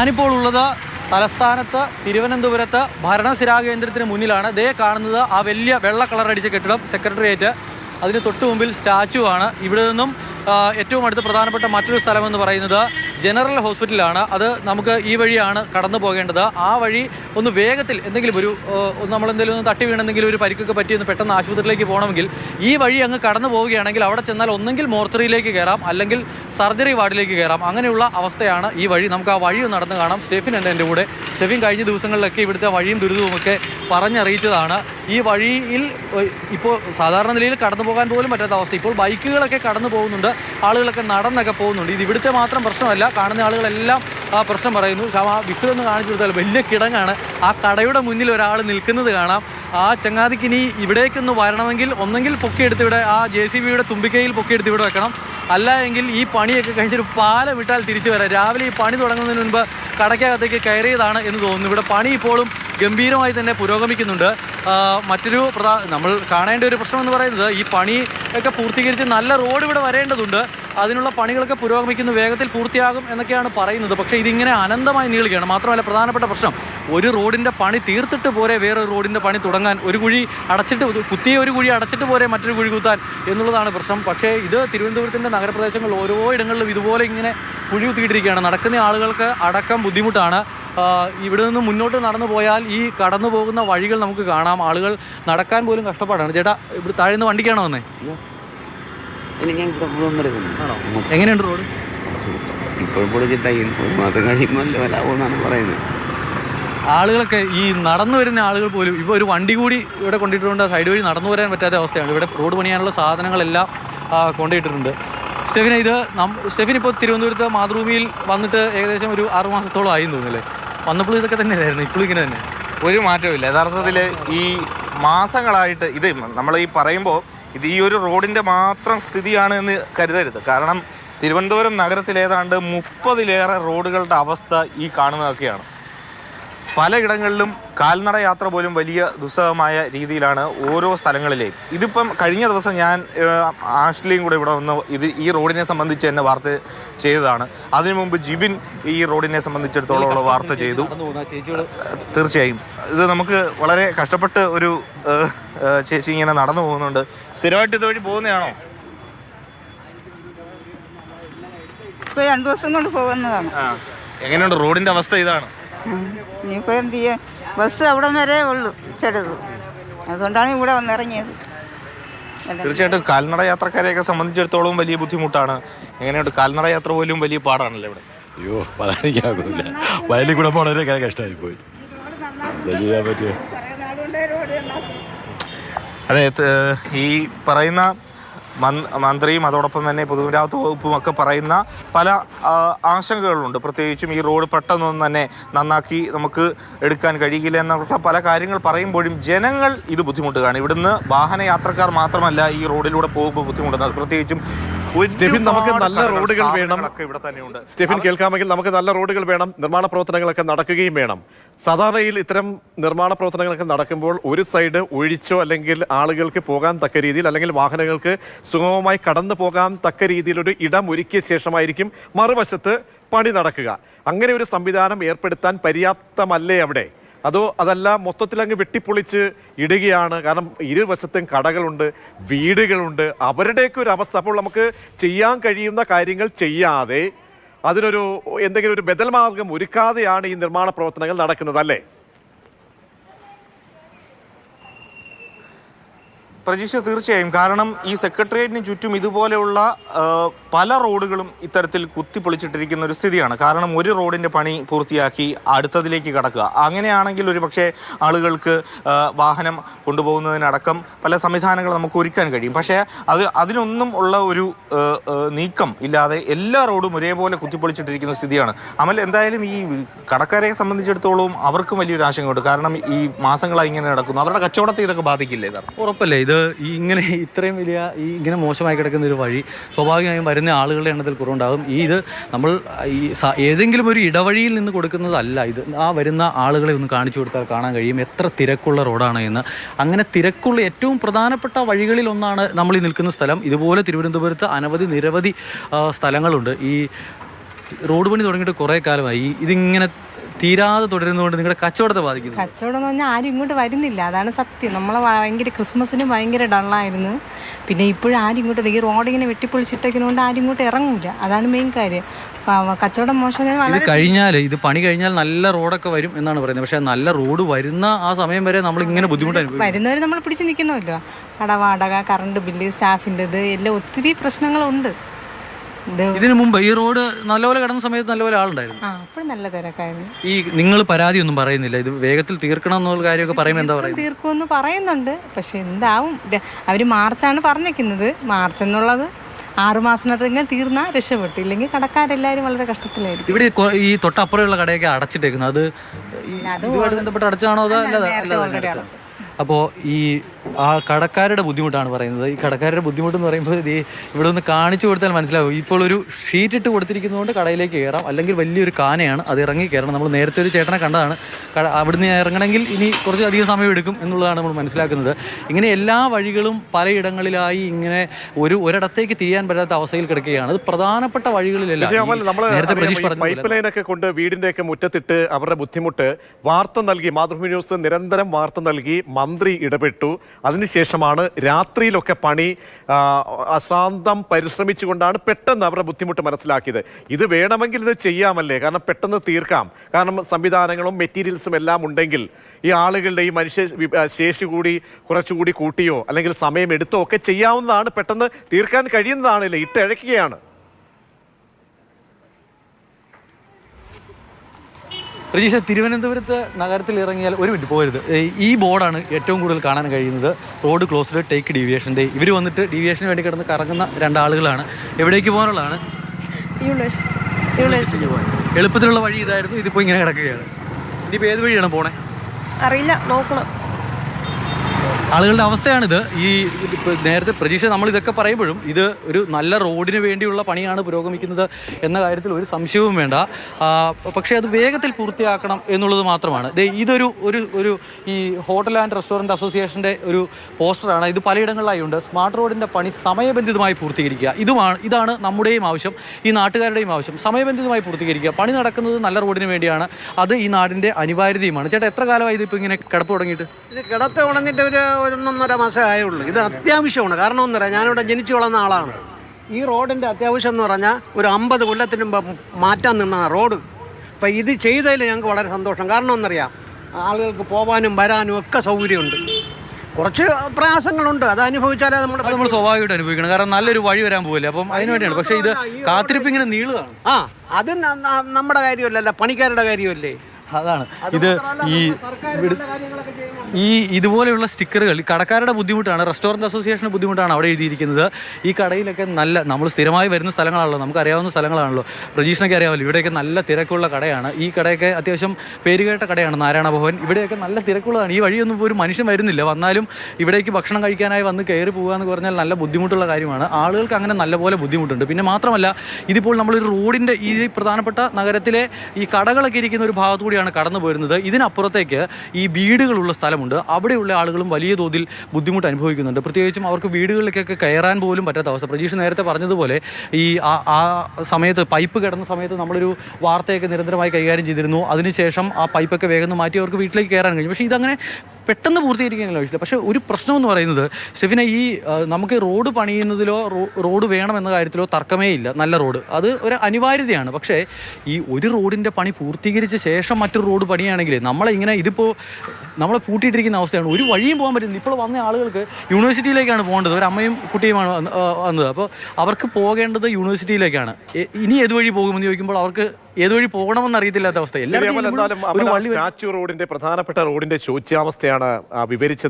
ഞാനിപ്പോൾ ഉള്ളത് തലസ്ഥാനത്ത് തിരുവനന്തപുരത്ത് ഭരണസിരാ കേന്ദ്രത്തിന് മുന്നിലാണ്. ദേ കാണുന്നത് ആ വലിയ വെള്ള കളർ അടിച്ച കെട്ടിടം സെക്രട്ടേറിയറ്റ്. അതിന് തൊട്ടു മുമ്പിൽ സ്റ്റാച്ചു ആണ്. ഇവിടെ നിന്നും ഏറ്റവും അടുത്ത് പ്രധാനപ്പെട്ട മറ്റൊരു സ്ഥലമെന്ന് പറയുന്നത് ജനറൽ ഹോസ്പിറ്റലാണ് അത് നമുക്ക് ഈ വഴിയാണ് കടന്നു പോകേണ്ടത്. ആ വഴി ഒന്ന് വേഗത്തിൽ എന്തെങ്കിലും ഒരു നമ്മളെന്തെങ്കിലും ഒന്ന് തട്ടി വീണെന്തെങ്കിലും ഒരു പരിക്കൊക്കെ പറ്റി ഒന്ന് പെട്ടെന്ന് ആശുപത്രിയിലേക്ക് പോകണമെങ്കിൽ ഈ വഴി അങ്ങ് കടന്നു പോവുകയാണെങ്കിൽ അവിടെ ചെന്നാൽ ഒന്നെങ്കിൽ മോർച്ചറിയിലേക്ക് കയറാം അല്ലെങ്കിൽ സർജറി വാർഡിലേക്ക് കയറാം. അങ്ങനെയുള്ള അവസ്ഥയാണ് ഈ വഴി. നമുക്ക് ആ വഴി നടന്ന് കാണാം. സ്റ്റെഫിൻ ഉണ്ട് എന്റെ കൂടെ സ്റ്റെഫിൻ കഴിഞ്ഞ ദിവസങ്ങളിലൊക്കെ ഇവിടുത്തെ വഴിയും ദുരിതവുമൊക്കെ പറഞ്ഞറിയിച്ചതാണ്. ഈ വഴിയിൽ ഇപ്പോൾ സാധാരണ നിലയിൽ കടന്നു പോകാൻ പോലും പറ്റാത്ത അവസ്ഥ. ഇപ്പോൾ ബൈക്കുകളൊക്കെ കടന്നു പോകുന്നുണ്ട്. ആളുകളൊക്കെ നടന്നൊക്കെ പോകുന്നുണ്ട്. ഇത് ഇവിടുത്തെ മാത്രം പ്രശ്നമല്ല. കാണുന്ന ആളുകളെല്ലാം ആ പ്രശ്നം പറയുന്നു. ആ വിഷു എന്ന് കാണിച്ചു കൊടുത്താൽ വലിയ കിടങ്ങാണ്. ആ കടയുടെ മുന്നിൽ ഒരാൾ നിൽക്കുന്നത് കാണാം. ആ ചങ്ങാതിക്ക് ഇനി ഇവിടേക്കൊന്ന് വരണമെങ്കിൽ ഒന്നെങ്കിൽ പൊക്കിയെടുത്ത് ഇവിടെ ആ ജെ സി ബിയുടെ തുമ്പിക്കൈയിൽ പൊക്കിയെടുത്ത് ഇവിടെ വെക്കണം. അല്ല എങ്കിൽ ഈ പണിയൊക്കെ കഴിഞ്ഞൊരു പാലം വിട്ടാൽ തിരിച്ചു വരാം. രാവിലെ ഈ പണി തുടങ്ങുന്നതിന് മുൻപ് കടയ്ക്കകത്തേക്ക് കയറിയതാണ് എന്ന് തോന്നുന്നു. ഇവിടെ പണി ഇപ്പോഴും ഗംഭീരമായി തന്നെ പുരോഗമിക്കുന്നുണ്ട്. മറ്റൊരു പ്രധാ നമ്മൾ കാണേണ്ട ഒരു പ്രശ്നം എന്ന് പറയുന്നത് ഈ പണി ഒക്കെ പൂർത്തീകരിച്ച് നല്ല റോഡ് ഇവിടെ വരേണ്ടതുണ്ട്. അതിനുള്ള പണികളൊക്കെ പുരോഗമിക്കുന്ന. വേഗത്തിൽ പൂർത്തിയാകും എന്നൊക്കെയാണ് പറയുന്നത്. പക്ഷേ ഇതിങ്ങനെ അനന്തമായി നീളുകയാണ്. മാത്രമല്ല പ്രധാനപ്പെട്ട പ്രശ്നം ഒരു റോഡിന്റെ പണി തീർത്തിട്ട് പോരെ വേറെ റോഡിന്റെ പണി തുടങ്ങാൻ. ഒരു കുഴി അടച്ചിട്ട് കുത്തിയ ഒരു കുഴി അടച്ചിട്ട് പോരെ മറ്റൊരു കുഴി കുത്താൻ എന്നുള്ളതാണ് പ്രശ്നം. പക്ഷേ ഇത് തിരുവനന്തപുരത്തിന്റെ നഗരപ്രദേശങ്ങളിൽ ഓരോ ഇടങ്ങളിലും ഇതുപോലെ ഇങ്ങനെ കുഴി കുത്തിയിട്ടിരിക്കുകയാണ് നടക്കുന്ന ആളുകൾക്ക് അടക്കം ബുദ്ധിമുട്ടാണ്. ഇവിടെ നിന്ന് മുന്നോട്ട് നടന്നു പോയാൽ ഈ കടന്നു പോകുന്ന വഴികൾ നമുക്ക് കാണാം. ആളുകൾ നടക്കാൻ പോലും കഷ്ടപ്പാടാണ്. ചേട്ടാ ഇവിടെ താഴെ നിന്ന് വണ്ടിക്കാണോ വന്നേ? ആണോ? എങ്ങനെയുണ്ട് റോഡ്? ഇപ്പോൾ പൊളിച്ചിട്ടായി കഴിയുമ്പോൾ പറയുന്നത്. ആളുകളൊക്കെ ഈ നടന്നു വരുന്ന ആളുകൾ പോലും ഇപ്പൊ ഒരു വണ്ടി കൂടി ഇവിടെ കൊണ്ടിട്ടുണ്ട് സൈഡ് വഴി നടന്നു വരാൻ പറ്റാത്ത അവസ്ഥയാണ്. ഇവിടെ റോഡ് പണിയാനുള്ള സാധനങ്ങളെല്ലാം ആ, കൊണ്ടുപോയിട്ടുണ്ട് സ്റ്റെഫിന ഇത് സ്റ്റെഫിൻ ഇപ്പോൾ തിരുവനന്തപുരത്ത് മാതൃഭൂമിയിൽ വന്നിട്ട് ഏകദേശം ഒരു ആറു മാസത്തോളം ആയി തോന്നുന്നില്ലേ? വന്നപ്പോൾ ഇതൊക്കെ തന്നെ ആയിരുന്നു ഇപ്പോഴും ഇങ്ങനെ തന്നെ. ഒരു മാറ്റമില്ല യഥാർത്ഥത്തിൽ ഈ മാസങ്ങളായിട്ട് ഇത് നമ്മൾ ഈ പറയുമ്പോൾ ഇത് ഈ ഒരു റോഡിന്റെ മാത്രം സ്ഥിതിയാണ് എന്ന് കരുതരുത്. കാരണം തിരുവനന്തപുരം നഗരത്തിലേതാണ്ട് മുപ്പതിലേറെ റോഡുകളുടെ അവസ്ഥ ഈ കാണുന്നതൊക്കെയാണ്. പലയിടങ്ങളിലും കാൽനട യാത്ര പോലും വലിയ ദുസ്സഹമായ രീതിയിലാണ് ഓരോ സ്ഥലങ്ങളിലെയും. ഇതിപ്പം കഴിഞ്ഞ ദിവസം ഞാൻ ആഷ്ലിയും കൂടെ ഇവിടെ വന്ന് ഇത് ഈ റോഡിനെ സംബന്ധിച്ച് തന്നെ വാർത്ത ചെയ്തതാണ്. അതിനു മുമ്പ് ജിബിൻ ഈ റോഡിനെ സംബന്ധിച്ചിടത്തോളം വാർത്ത ചെയ്തു. തീർച്ചയായും. ഇത് നമുക്ക് വളരെ കഷ്ടപ്പെട്ട് ഒരു ചേച്ചി ഇങ്ങനെ നടന്നു പോകുന്നുണ്ട്. സ്ഥിരമായിട്ട് ഇതുവഴി പോകുന്നതാണോ? രണ്ടു ദിവസം കൊണ്ട് പോകുന്നതാണ്. എങ്ങനെയുണ്ട്? റോഡിന്റെ അവസ്ഥ ഇതാണ്. ഉം. ഇനിയിപ്പോ എന്ത് ചെയ്യാൻ ബസ് അവിടെ വരെ ഉള്ളു ചെറുത് അതുകൊണ്ടാണ് ഇവിടെ വന്നിറങ്ങിയത് തീർച്ചയായിട്ടും കാൽനട യാത്രക്കാരെയൊക്കെ സംബന്ധിച്ചിടത്തോളം വലിയ ബുദ്ധിമുട്ടാണ്. എങ്ങനെയുണ്ട്? കാൽനട യാത്ര പോലും വലിയ പാടാണല്ലോ ഇവിടെ? അയ്യോ പറയാനിക്കാകുന്നില്ല വയലിൽ കൂടെ പോണവരൊക്കെ കഷ്ടമായി പോയി നന്നാക്കും. അതെ ഈ പറയുന്ന മന്ത്രിയും അതോടൊപ്പം തന്നെ പൊതുമരാമത്ത് വകുപ്പും ഒക്കെ പറയുന്ന പല ആശങ്കകളുണ്ട്. പ്രത്യേകിച്ചും ഈ റോഡ് പെട്ടെന്നൊന്നും തന്നെ നന്നാക്കി നമുക്ക് എടുക്കാൻ കഴിയില്ല എന്നുള്ള പല കാര്യങ്ങൾ പറയുമ്പോഴും ജനങ്ങൾ ഇത് ബുദ്ധിമുട്ടുകയാണ്. ഇവിടുന്ന് വാഹനയാത്രക്കാർ മാത്രമല്ല ഈ റോഡിലൂടെ പോകുമ്പോൾ ബുദ്ധിമുട്ടുന്നത്. പ്രത്യേകിച്ചും സ്റ്റെഫിൻ, നമുക്ക് നല്ല റോഡുകൾ വേണം. സ്ഥാപനങ്ങളൊക്കെ ഇവിടെ തന്നെയുണ്ട് സ്റ്റെഫിൻ കേൾക്കാമെങ്കിൽ നമുക്ക് നല്ല റോഡുകൾ വേണം നിർമ്മാണ പ്രവർത്തനങ്ങളൊക്കെ നടക്കുകയും വേണം. സാധാരണയിൽ ഇത്തരം നിർമ്മാണ പ്രവർത്തനങ്ങളൊക്കെ നടക്കുമ്പോൾ ഒരു സൈഡ് ഒഴിച്ചോ അല്ലെങ്കിൽ ആളുകൾക്ക് പോകാൻ തക്ക രീതിയിൽ അല്ലെങ്കിൽ വാഹനങ്ങൾക്ക് സുഗമമായി കടന്നു പോകാൻ തക്ക രീതിയിൽ ഒരു ഇടം ഒരുക്കിയ ശേഷമായിരിക്കും മറുവശത്ത് പണി നടക്കുക. അങ്ങനെ ഒരു സംവിധാനം ഏർപ്പെടുത്താൻ പര്യാപ്തമല്ലേ അവിടെ? അതോ അതല്ല മൊത്തത്തിൽ അങ്ങ് വെട്ടിപ്പൊളിച്ച് ഇടുകയാണ്. കാരണം ഇരുവശത്തും കടകളുണ്ട് വീടുകളുണ്ട്. അവരുടെയൊക്കെ ഒരു അവസ്ഥ. അപ്പോൾ നമുക്ക് ചെയ്യാൻ കഴിയുന്ന കാര്യങ്ങൾ ചെയ്യാതെ അതിനൊരു എന്തെങ്കിലും ഒരു ബദൽ മാർഗം ഒരുക്കാതെയാണ് ഈ നിർമ്മാണ പ്രവർത്തനങ്ങൾ നടക്കുന്നത് അല്ലേ? പ്രതീക്ഷ തീർച്ചയായും. കാരണം ഈ സെക്രട്ടേറിയറ്റിന് ചുറ്റും ഇതുപോലെയുള്ള പല റോഡുകളും ഇത്തരത്തിൽ കുത്തിപ്പൊളിച്ചിട്ടിരിക്കുന്ന ഒരു സ്ഥിതിയാണ്. കാരണം ഒരു റോഡിന്റെ പണി പൂർത്തിയാക്കി അടുത്തതിലേക്ക് കടക്കുക. അങ്ങനെയാണെങ്കിൽ ഒരു പക്ഷേ ആളുകൾക്ക് വാഹനം കൊണ്ടുപോകുന്നതിനടക്കം പല സംവിധാനങ്ങൾ നമുക്ക് ഒരുക്കാൻ കഴിയും. പക്ഷേ അത് അതിനൊന്നും ഉള്ള ഒരു നീക്കം ഇല്ലാതെ എല്ലാ റോഡും ഒരേപോലെ കുത്തിപ്പൊളിച്ചിട്ടിരിക്കുന്ന സ്ഥിതിയാണ്. അമൽ എന്തായാലും ഈ കടക്കാരെ സംബന്ധിച്ചിടത്തോളം അവർക്കും വലിയൊരു ആശങ്കയുണ്ട്. കാരണം ഈ മാസങ്ങളായി ഇങ്ങനെ നടക്കുന്നു. അവരുടെ കച്ചവടത്തെ ഇതൊക്കെ ബാധിക്കില്ലേ ഉറപ്പല്ലേ? ഇത് ഈ ഇങ്ങനെ ഇത്രയും വലിയ ഈ ഇങ്ങനെ മോശമായി കിടക്കുന്ന ഒരു വഴി സ്വാഭാവികമായും വരുന്ന ആളുകളുടെ എണ്ണത്തിൽ കുറവുണ്ടാകും. ഈ ഇത് നമ്മൾ ഈ ഏതെങ്കിലും ഒരു ഇടവഴിയിൽ നിന്ന് കൊടുക്കുന്നതല്ല ഇത്. ആ വരുന്ന ആളുകളെ ഒന്ന് കാണിച്ചു കൊടുത്താൽ കാണാൻ കഴിയും. എത്ര തിരക്കുള്ള റോഡാണ് എന്ന്. അങ്ങനെ തിരക്കുള്ള ഏറ്റവും പ്രധാനപ്പെട്ട വഴികളിൽ ഒന്നാണ് നമ്മൾ ഈ നിൽക്കുന്ന സ്ഥലം. ഇതുപോലെ തിരുവനന്തപുരത്ത് അനവധി നിരവധി സ്ഥലങ്ങളുണ്ട്. ഈ റോഡ് പണി തുടങ്ങിയിട്ട് കുറേ കാലമായി. ഇതിങ്ങനെ തീരാതെ തുടരുന്നതുകൊണ്ട് നിങ്ങളുടെ കച്ചവടത്തെ ബാധിക്കുന്നു. കച്ചവടം എന്ന് പറഞ്ഞാൽ ആരും ഇങ്ങോട്ട് വരുന്നില്ല. അതാണ് സത്യം. നമ്മളെ ഭയങ്കര ക്രിസ്മസിന് ഭയങ്കര ഡള്ളായിരുന്നു പിന്നെ ഇപ്പോഴും ആരും ഇങ്ങോട്ട്. ഈ റോഡിങ്ങനെ വെട്ടിപ്പൊളിച്ചിട്ടേക്കുന്നതുകൊണ്ട് ആരും ഇങ്ങോട്ട് ഇറങ്ങൂല. അതാണ് മെയിൻ കാര്യം. കച്ചവടം മോശം ഇത് കഴിഞ്ഞാൽ ഇത് പണി കഴിഞ്ഞാൽ നല്ല റോഡൊക്കെ വരും എന്നാണ് പറയുന്നത്. പക്ഷേ നല്ല റോഡ് വരുന്ന ആ സമയം വരെ നമ്മൾ ഇങ്ങനെ ബുദ്ധിമുട്ടായി വരുന്നവർ നമ്മൾ പിടിച്ച് നിൽക്കണമല്ലോ. കട വാടക കറണ്ട് ബില്ല് സ്റ്റാഫിന്റെ ഇത് എല്ലാം ഒത്തിരി പ്രശ്നങ്ങളുണ്ട്. ഇതിനു മുമ്പ് ഈ റോഡ് നല്ലപോലെ കിടന്ന സമയത്ത് നല്ലപോലെ ആളുണ്ടായിരുന്നു. അപ്പോഴും നല്ല തിരക്കായിരുന്നു. ഈ നിങ്ങൾ പരാതി ഒന്നും പറയുന്നില്ല. ഇത് വേഗത്തിൽ തീർക്കണം എന്നുള്ള കാര്യമൊക്കെ പറയുമ്പോൾ എന്താ പറയുക തീർക്കുമെന്ന് പറയുന്നുണ്ട്. പക്ഷെ എന്താവും? അവർ മാർച്ചാണ് പറഞ്ഞേക്കുന്നത് മാർച്ച് എന്നുള്ളത് ആറു തീർന്ന രക്ഷപ്പെട്ടു. ഇല്ലെങ്കിൽ കടക്കാരെല്ലാവരും വളരെ കഷ്ടത്തിലായിരിക്കും. ഇവിടെ ഈ തൊട്ടപ്പുറമുള്ള കടയൊക്കെ അടച്ചിട്ടേക്കുന്നത്. അത് ബന്ധപ്പെട്ട് അടച്ചാണോ അതോ അല്ലാതെ? അപ്പോൾ ഈ ആ കടക്കാരുടെ ബുദ്ധിമുട്ടാണ് പറയുന്നത്. ഈ കടക്കാരുടെ ബുദ്ധിമുട്ട് എന്ന് പറയുമ്പോൾ ഇത് ഇവിടെ ഒന്ന് കാണിച്ചു കൊടുത്താൽ മനസ്സിലാവും. ഇപ്പോൾ ഒരു ഷീറ്റ് ഇട്ട് കൊടുത്തിരിക്കുന്നതുകൊണ്ട് കടയിലേക്ക് കയറാം. അല്ലെങ്കിൽ വലിയൊരു കാനയാണ്. അത് ഇറങ്ങി കയറണം. നമ്മൾ നേരത്തെ ഒരു ചേട്ടനെ കണ്ടതാണ്. കട അവിടുന്ന് ഇറങ്ങണമെങ്കിൽ ഇനി കുറച്ച് അധികം സമയം എടുക്കും എന്നുള്ളതാണ് നമ്മൾ മനസ്സിലാക്കുന്നത്. ഇങ്ങനെ എല്ലാ വഴികളും പലയിടങ്ങളിലായി ഇങ്ങനെ ഒരു ഒരിടത്തേക്ക് തിരിയാൻ പറ്റാത്ത അവസ്ഥയിൽ കിടക്കുകയാണ്. അത് പ്രധാനപ്പെട്ട വഴികളിലല്ല. പൈപ്പ് ലൈനൊക്കെ കൊണ്ട് വീടിന്റെയൊക്കെ മുറ്റത്തിട്ട് അവരുടെ ബുദ്ധിമുട്ട് വാർത്ത നൽകി. മാതൃഭൂമി ന്യൂസ് നിരന്തരം വാർത്ത നൽകി. മന്ത്രി ഇടപെട്ടു. അതിനുശേഷമാണ് രാത്രിയിലൊക്കെ പണി അശാന്തം പരിശ്രമിച്ചുകൊണ്ടാണ് പെട്ടെന്ന് അവരുടെ ബുദ്ധിമുട്ട് മനസ്സിലാക്കിയത്. ഇത് വേണമെങ്കിൽ ഇത് ചെയ്യാമല്ലേ? കാരണം പെട്ടെന്ന് തീർക്കാം. കാരണം സംവിധാനങ്ങളും മെറ്റീരിയൽസും എല്ലാം ഉണ്ടെങ്കിൽ ഈ ആളുകളുടെ ഈ മനുഷ്യ ശേഷി കൂടി കുറച്ചുകൂടി കൂട്ടിയോ അല്ലെങ്കിൽ സമയം എടുത്തോ ഒക്കെ ചെയ്യാവുന്നതാണ് പെട്ടെന്ന് തീർക്കാൻ കഴിയുന്നതാണല്ലേ? ഇട്ടിഴക്കുകയാണ്. പ്രതീക്ഷ തിരുവനന്തപുരത്ത് നഗരത്തിൽ ഇറങ്ങിയാൽ ഒരു മിനിറ്റ് പോരുത്. ഈ ബോർഡാണ് ഏറ്റവും കൂടുതൽ കാണാൻ കഴിയുന്നത്. റോഡ് ക്ലോസ്ഡ് ടേക്ക് ഡീവിയേഷൻ ഡേ ഇവർ വന്നിട്ട് ഡീവിയേഷന് വേണ്ടി കിടന്ന് കറങ്ങുന്ന രണ്ടാളുകളാണ്. എവിടേക്ക് പോകാനുള്ളതാണ്? എളുപ്പത്തിലുള്ള വഴി ഇതായിരുന്നു ഇതിപ്പോൾ ഇങ്ങനെ കിടക്കുകയാണ്. ഇനിയിപ്പോൾ ഏത് വഴിയാണ് പോണേ? അറിയില്ല നോക്കണം. ആളുകളുടെ അവസ്ഥയാണിത്. ഈ നേരത്തെ പ്രതീക്ഷ നമ്മൾ ഇതൊക്കെ പറയുമ്പോഴും ഇത് ഒരു നല്ല റോഡിന് വേണ്ടിയുള്ള പണിയാണ് പുരോഗമിക്കുന്നത് എന്ന കാര്യത്തിൽ ഒരു സംശയവും വേണ്ട. പക്ഷേ അത് വേഗത്തിൽ പൂർത്തിയാക്കണം എന്നുള്ളത് മാത്രമാണ്. ഇതൊരു ഒരു ഒരു ഈ ഹോട്ടൽ ആൻഡ് റെസ്റ്റോറന്റ് അസോസിയേഷന്റെ ഒരു പോസ്റ്ററാണ്. ഇത് പലയിടങ്ങളിലായി ഉണ്ട്. സ്മാർട്ട് റോഡിന്റെ പണി സമയബന്ധിതമായി പൂർത്തീകരിക്കുക. ഇതുമാണ് ഇതാണ് നമ്മുടെയും ആവശ്യം. ഈ നാട്ടുകാരുടെയും ആവശ്യം. സമയബന്ധിതമായി പൂർത്തീകരിക്കുക. പണി നടക്കുന്നത് നല്ല റോഡിന് വേണ്ടിയാണ്. അത് ഈ നാടിന്റെ അനിവാര്യതയുമാണ്. ചേട്ടാ എത്ര കാലമായി ഇതിപ്പോൾ ഇങ്ങനെ കിടപ്പ് തുടങ്ങിയിട്ട്? ഇത് കിടത്ത് ഉണങ്ങിയിട്ട് ഒരു ഒന്നൊന്നര മാസമേ ആയുള്ളൂ. ഇത് അത്യാവശ്യമാണ്. കാരണം ഒന്നര ഞാനിവിടെ ജനിച്ചു വളർന്ന ആളാണ്. ഈ റോഡിന്റെ അത്യാവശ്യം എന്ന് പറഞ്ഞാൽ ഒരു അമ്പത് കൊല്ലത്തിന് മുമ്പ് മാറ്റാൻ നിന്ന റോഡ്. അപ്പം ഇത് ചെയ്തതിൽ ഞങ്ങൾക്ക് വളരെ സന്തോഷം. കാരണം ഒന്നറിയാം ആളുകൾക്ക് പോകാനും വരാനും ഒക്കെ സൗകര്യമുണ്ട്. കുറച്ച് പ്രയാസങ്ങളുണ്ട്. അത് അനുഭവിച്ചാലേ നമ്മൾ നമ്മൾ സ്വാഭാവികമായിട്ട് അനുഭവിക്കണം. കാരണം നല്ലൊരു വഴി വരാൻ പോകില്ല അപ്പം അതിന് വേണ്ടിയാണ്. പക്ഷേ ഇത് കാത്തിരിപ്പ് ഇങ്ങനെ നീളുകയാണ്. ആ അത് നമ്മുടെ കാര്യമല്ലല്ല പണിക്കാരുടെ കാര്യമല്ലേ? അതാണ്. ഇത് ഈ ഈ ഇതുപോലെയുള്ള സ്റ്റിക്കറുകൾ ഈ കടക്കാരുടെ ബുദ്ധിമുട്ടാണ് റെസ്റ്റോറന്റ് അസോസിയേഷന്റെ ബുദ്ധിമുട്ടാണ് അവിടെ എഴുതിയിരിക്കുന്നത്. ഈ കടയിലൊക്കെ നല്ല നമ്മൾ സ്ഥിരമായി വരുന്ന സ്ഥലങ്ങളാണല്ലോ നമുക്ക് അറിയാവുന്ന സ്ഥലങ്ങളാണല്ലോ പ്രജീഷിനൊക്കെ അറിയാമല്ലോ ഇവിടെയൊക്കെ നല്ല തിരക്കുള്ള കടയാണ്. ഈ കടയൊക്കെ അത്യാവശ്യം പേരുകേട്ട കടയാണ് നാരായണ ഭവൻ. ഇവിടെയൊക്കെ നല്ല തിരക്കുള്ളതാണ്. ഈ വഴിയൊന്നും ഒരു മനുഷ്യൻ വരുന്നില്ല. വന്നാലും ഇവിടേക്ക് ഭക്ഷണം കഴിക്കാനായി വന്ന് കയറി പോകുക എന്ന് പറഞ്ഞാൽ നല്ല ബുദ്ധിമുട്ടുള്ള കാര്യമാണ്. ആളുകൾക്ക് അങ്ങനെ നല്ലപോലെ ബുദ്ധിമുട്ടുണ്ട്. പിന്നെ മാത്രമല്ല ഇതിപ്പോൾ നമ്മളൊരു റോഡിന്റെ ഈ പ്രധാനപ്പെട്ട നഗരത്തിലെ ഈ കടകളൊക്കെ ഇരിക്കുന്ന ഒരു ഭാഗത്തു കൂടിയാണ് കടന്നു പോരുന്നത് ഇതിനപ്പുറത്തേക്ക് ഈ വീടുകളുള്ള സ്ഥലമുണ്ട്. അവിടെയുള്ള ആളുകളും വലിയ തോതിൽ ബുദ്ധിമുട്ട് അനുഭവിക്കുന്നുണ്ട്. പ്രത്യേകിച്ചും അവർക്ക് വീടുകളിലേക്കൊക്കെ കയറാൻ പോലും പറ്റാത്ത അവസ്ഥ. പ്രതീക്ഷ നേരത്തെ പറഞ്ഞതുപോലെ ഈ ആ- സമയത്ത് പൈപ്പ് കിടന്ന സമയത്ത് നമ്മളൊരു വാർത്തയൊക്കെ നിരന്തരമായി കൈകാര്യം ചെയ്തിരുന്നു. അതിനുശേഷം ആ പൈപ്പൊക്കെ വേഗം മാറ്റി അവർക്ക് വീട്ടിലേക്ക് കയറാൻ കഴിഞ്ഞു. പക്ഷേ ഇതങ്ങനെ പെട്ടെന്ന് പൂർത്തീകരിക്കാനുള്ള ആവശ്യമില്ല. പക്ഷേ ഒരു പ്രശ്നം എന്ന് പറയുന്നത് സ്റ്റെഫിനെ ഈ നമുക്ക് റോഡ് പണിയുന്നതിലോ റോഡ് വേണമെന്ന കാര്യത്തിലോ തർക്കമേ ഇല്ല. നല്ല റോഡ്. അത് ഒരു അനിവാര്യതയാണ്. പക്ഷേ ഈ ഒരു റോഡിന്റെ പണി പൂർത്തീകരിച്ച ശേഷം മറ്റൊരു റോഡ് പണിയാണെങ്കിൽ നമ്മളെ ഇങ്ങനെ ഇതിപ്പോൾ നമ്മളെ പൂട്ടിയിട്ടിരിക്കുന്ന അവസ്ഥയാണ്. ഒരു വഴിയും പോകാൻ പറ്റുന്നില്ല ഇപ്പോൾ വന്ന ആളുകൾക്ക് യൂണിവേഴ്സിറ്റിയിലേക്കാണ് പോകേണ്ടത്. ഒരു അമ്മയും കുട്ടിയുമാണ് വന്ന്- വന്നത്. അപ്പോൾ അവർക്ക് പോകേണ്ടത് യൂണിവേഴ്സിറ്റിയിലേക്കാണ് ഇനി ഏത് വഴി പോകുമെന്ന് ചോദിക്കുമ്പോൾ അവർക്ക് ഏത് വഴി പോകണമെന്ന് അറിയത്തില്ലാത്ത അവസ്ഥ. എല്ലാവരും റോഡിന്റെ പ്രധാനപ്പെട്ട റോഡിന്റെ ശോച്യാവസ്ഥയാണ് ആ, വിവരിച്ചത്.